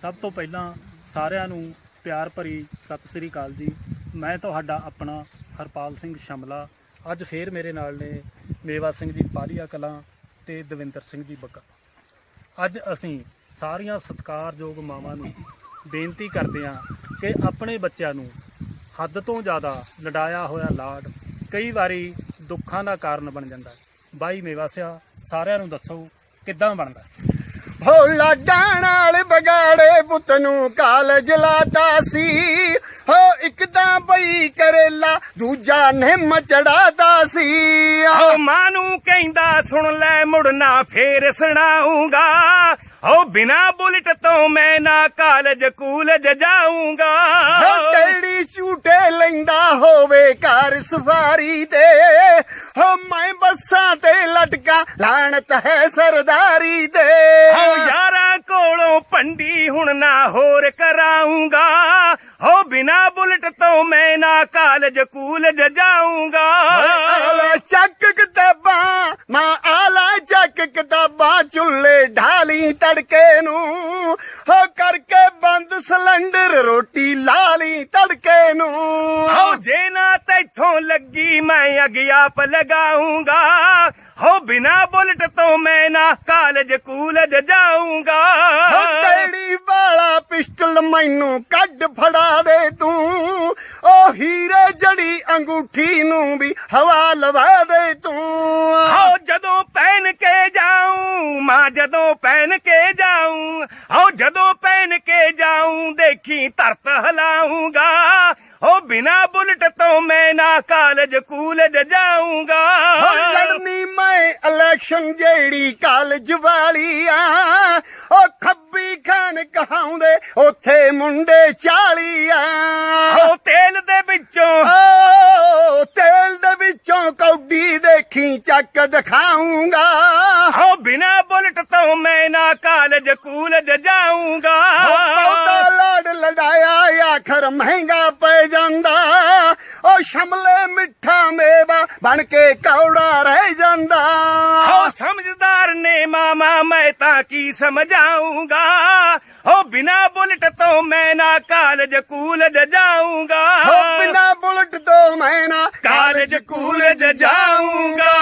ਸਭ ਤੋਂ ਪਹਿਲਾਂ ਸਾਰਿਆਂ ਨੂੰ ਪਿਆਰ ਭਰੀ ਸਤਿ ਸ੍ਰੀ ਅਕਾਲ ਜੀ। ਮੈਂ ਤੁਹਾਡਾ ਆਪਣਾ ਹਰਪਾਲ ਸਿੰਘ ਸ਼ਮਲਾ। ਅੱਜ ਫੇਰ ਮੇਰੇ ਨਾਲ ਨੇ ਮੇਵਾ ਸਿੰਘ ਜੀ ਪਾਲੀਆ ਕਲਾਂ ਤੇ ਦਵਿੰਦਰ ਸਿੰਘ ਜੀ ਬੱਗਾ। ਅੱਜ ਅਸੀਂ ਸਾਰੀਆਂ ਸਤਿਕਾਰਯੋਗ ਮਾਵਾਂ ਨੂੰ ਬੇਨਤੀ ਕਰਦੇ ਹਾਂ ਕਿ ਆਪਣੇ ਬੱਚਿਆਂ ਨੂੰ ਹੱਦ ਤੋਂ ਜ਼ਿਆਦਾ ਲਡਾਇਆ ਹੋਇਆ ਲਾਡ ਕਈ ਵਾਰੀ ਦੁੱਖਾਂ ਦਾ ਕਾਰਨ ਬਣ ਜਾਂਦਾ ਹੈ। ਬਾਈ ਮੇਵਾ ਸਿਆ, ਸਾਰਿਆਂ ਨੂੰ ਦੱਸੋ ਕਿੱਦਾਂ ਬਣਦਾ ਹੋ? ਲਾਡਾਂ ਨਾਲ ਬਗਾੜੇ ਪੁੱਤ ਨੂੰ ਕਾਲਜ ਲਾਤਾ ਸੀ। ਹੋ ਇੱਕ ਤਾਂ ਬਈ ਕਰੇਲਾ ਦੂਜਾ ਨਿੰਮ ਚੜਾਤਾ ਸੀ। ਓ ਮਾਂ ਨੂੰ ਕਹਿੰਦਾ ਸੁਣ ਲੈ ਮੁੜਨਾ ਫੇਰ ਸੁਣਾਉਂਗਾ। ਓ ਬਿਨਾ ਬੁਲਟ ਤੋਂ ਮੈਂ ਨਾ ਕਾਲਜ ਕੂਲਜ ਜਾਊਂਗਾ। ਹੋ ਕਿਹੜੀ ਝੂਟੇ ਲੈਂਦਾ ਹੋਵੇ ਘਰ ਸਫਾਰੀ ਤੇ। ਹੋ ਮੈਂ ਬੱਸਾਂ ਤੇ ਲਟਕਾ ਲਾਣਤ ਹੈ ਸਰਦਾਰੀ ਤੇ। ਓ ਯਾਰਾਂ ਕੋਲੋਂ ਪੰਡੀ ਹੁਣ ਨਾ ਹੋਰ ਕਰਾਉਂਗਾ ਓ ਬਿਨਾ ਬੁਲਟ ਤੋਂ ਮੈਂ ਨਾ ਕਾਲਜ ਕੂਲਜ ਆਲਾ ਚੱਕ ਕਿਤਾਬਾਂ ਮਾਂ ਆਲਾ ਚੱਕ ਕਿਤਾਬਾਂ ਚੁੱਲੇ ਢਾਲੀ ਤੜਕੇ ਨੂੰ। ਹੋ ਕਰਕੇ ਬੰਦ ਸਿਲੰਡਰ ਰੋਟੀ ਲਾਲੀ ਤੜਕੇ ਨੂੰ। ਹੋ ਜੇ ਨਾ ਤੈਥੋਂ ਲੱਗੀ ਮੈਂ ਅੱਗ ਆਪ ਲਗਾਉਂਗਾ। ਹੋ ਬਿਨਾ ਬੁਲਟ ਤੋਂ ਮੈਂ ਨਾ ਕਾਲਜ ਕੂਲਜ ਜਾਊਂਗਾ। ਹੋ ਤੇੜੀ ਵਾਲਾ ਪਿਸਟਲ ਮੈਨੂੰ ਕੱਢ ਫੜਾ ਦੇ ਤੂੰ। ਉਹ ਹੀਰੇ ਜੜੀ ਅੰਗੂਠੀ ਨੂੰ ਵੀ ਹਵਾ ਲਵਾ ਦੇ ਤੂੰ। ਹੋ ਜਦੋਂ ਪਹਿਨ ਕੇ ਜਾਊਂ ਮਾਂ ਜਦੋਂ ਪਹਿਨ ਕੇ ਜਾਊਂ ਹੋ ਜਦੋਂ ਪਹਿਨ ਕੇ ਜਾਊਂ ਦੇਖੀ ਧਰਤ ਹਲਾਉਂਗਾ। ਹੋ ਬਿਨਾ ਬੁਲਟ ਤੋਂ ਮੈਂ ਨਾ ਕਾਲਜ ਕੂਲਜ ਜਾਊਂਗਾ। ਲੜਨੀ ਮੈਂ ਇਲੈਕਸ਼ਨ ਜਿਹੜੀ ਕਾਲਜ ਵਾਲੀ ਆ। ਉਹ ਖੱਬੀ ਖਾਨ ਕਹਾਉਂਦੇ ਉੱਥੇ ਮੁੰਡੇ 40 ਆ। ਹੋ ਤੇਲ ਦੇ ਵਿੱਚੋਂ। ਓ ਤੇਲ ਦੇ ਵਿੱਚੋਂ ਕੌਡੀ ਦੇਖੀ ਚੱਕ ਦਿਖਾਉਂਗਾ ਹੋ ਬਿਨਾ ਬੁਲਟ ਤੋਂ ਮੈਂ ਨਾ ਕਾਲਜ ਕੂਲਜ ਜਾਊਂਗਾ। ਆਖਰ ਮਹਿੰਗਾ ਪੈ ਜਾਂਦਾ। ਉਹ ਸ਼ਮਲੇ ਮਿੱਠਾ ਮੇਵਾ ਬਣ ਕੇ ਕੌੜਾ ਰਹਿ ਜਾਂਦਾ। ਹੋ ਸਮਝਦਾਰ ਨੇ ਮਾਮਾ ਮੈਂ ਤਾਂ ਕੀ ਸਮਝਾਉਂਗਾ ਹੋ ਬਿਨਾ ਬੁਲਟ ਤੋਂ ਮੈਂ ਨਾ ਕਾਲਜ ਕੂਲਜ ਜਾਊਂਗਾ। ਹੋ ਬਿਨਾ ਬੁਲਟ ਤੋਂ ਮੈਂ ਨਾ ਕਾਲਜ ਕੂਲਜ ਜਾਊਂਗਾ।